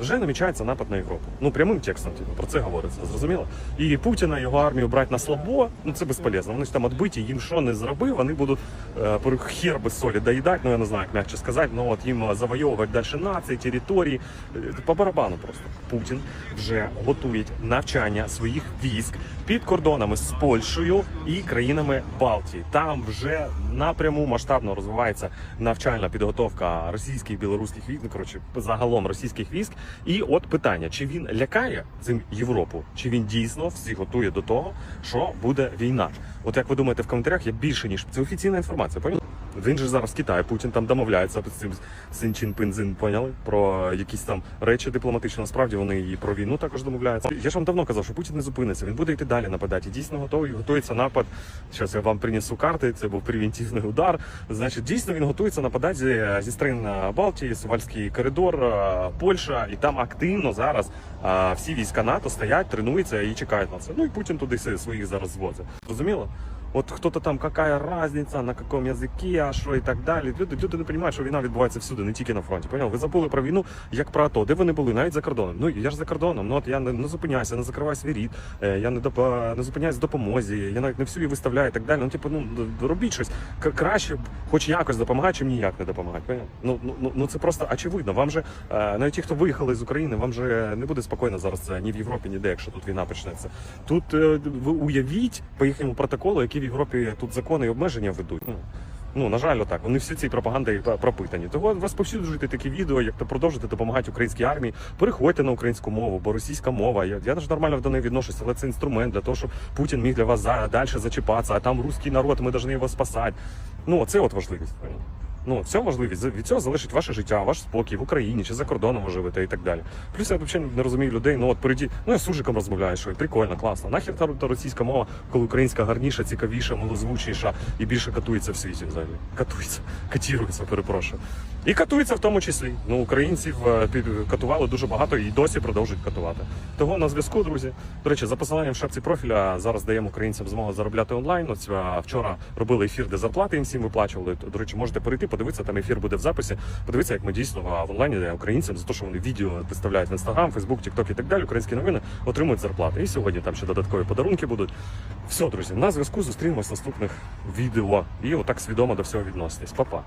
вже намічається напад на Європу. Ну прямим текстом, типу, про це говориться, зрозуміло? І Путіна його армію брати на слабо, ну це безполезно. Вони ж там відбиті, їм що не зробив, вони будуть е, хер без солі доїдати, ну я не знаю, як м'якше сказати, ну от їм завойовувати далі нації, території. Е, По барабану просто. Путін вже готує навчання своїх військ під кордонами з Польщею і країнами Балтії. Там вже напряму масштабно розвивається навчальна підготовка російських білоруських військ, ну коротше, загалом російських військ. І от питання: чи він лякає цим Європу, чи він дійсно всі готує до того, що буде війна? От як ви думаєте, в коментарях є більше ніж це офіційна інформація. Поняли? Він же зараз в Китаї, Путін там домовляється з цим Синчин Пинзин, поняли? Про якісь там речі дипломатичні. Насправді вони і про війну також домовляються. Я ж вам давно казав, що Путін не зупиниться. Він буде йти далі нападати. І дійсно готовий, готується напад. Зараз я вам принесу карти. Це був превентивний удар. Значить, дійсно він готується нападати зі, зі сторін е, Балтії, Сувальський коридор, е, Польща, і там активно зараз е, всі війська НАТО стоять, тренуються і чекають на це. Ну і Путін туди своїх зараз звозить. Зрозуміло? От хто-то там, какая разниця, на якому язикі, а що і так далі. Люди, люди не розуміють, що війна відбувається всюди, не тільки на фронті. Поняв? Ви забули про війну як про АТО. Де вони були? Навіть за кордоном. Ну я ж за кордоном. Ну от я не, не зупиняюся, не закриваю свій рід, е, я не допо, не зупиняюсь допомозі, я навіть не всю її виставляю і так далі. Ну, типу, ну робіть щось. Краще хоч якось допомагати, чим ніяк не допомагати. Ну, ну, ну, ну це просто очевидно. Вам же е, навіть ті, хто виїхали з України, вам же не буде спокійно зараз е, ні в Європі, ніде, якщо тут війна почнеться. Тут ви уявіть по їхньому протоколу, які в Європі тут закони і обмеження ведуть. Ну, ну на жаль, отак. Вони всі ці пропаганди пропитані. Того розповсюджуйте такі відео, як то продовжити допомагати українській армії. Переходьте на українську мову, бо російська мова. Я, я ж нормально до неї відношуся, але це інструмент для того, щоб Путін міг для вас за, далі зачіпатися, а там русський народ, ми повинні його спасати. Ну, це от важливість. Ну, це важливість. Від цього залежить ваше життя, ваш спокій в Україні чи за кордоном ви живете і так далі. Плюс я взагалі не розумію людей. Ну от переді, ну я з суржиком розмовляю, що прикольно, класно. Нахер та, та російська мова, коли українська гарніша, цікавіша, милозвучніша і більше катується в світі взагалі. Катується, катірується, перепрошую. І катується в тому числі. Ну, українців е, катували дуже багато і досі продовжують катувати. Того на зв'язку, друзі. До речі, за посиланням в шапці профіля зараз даємо українцям змогу заробляти онлайн. Ось вчора робили ефір, де зарплати їм всім виплачували. До речі, можете перейти, подивитися, там ефір буде в записі. Подивитися, як ми дійсно в онлайні де українцям за те, що вони відео виставляють в інстаграм, Фейсбук, Тікток і так далі. Українські новини отримують зарплати. І сьогодні там ще додаткові подарунки будуть. Все, друзі, на зв'язку зустрінемось в наступних відео. І отак свідомо до всього відноситись. Па-па.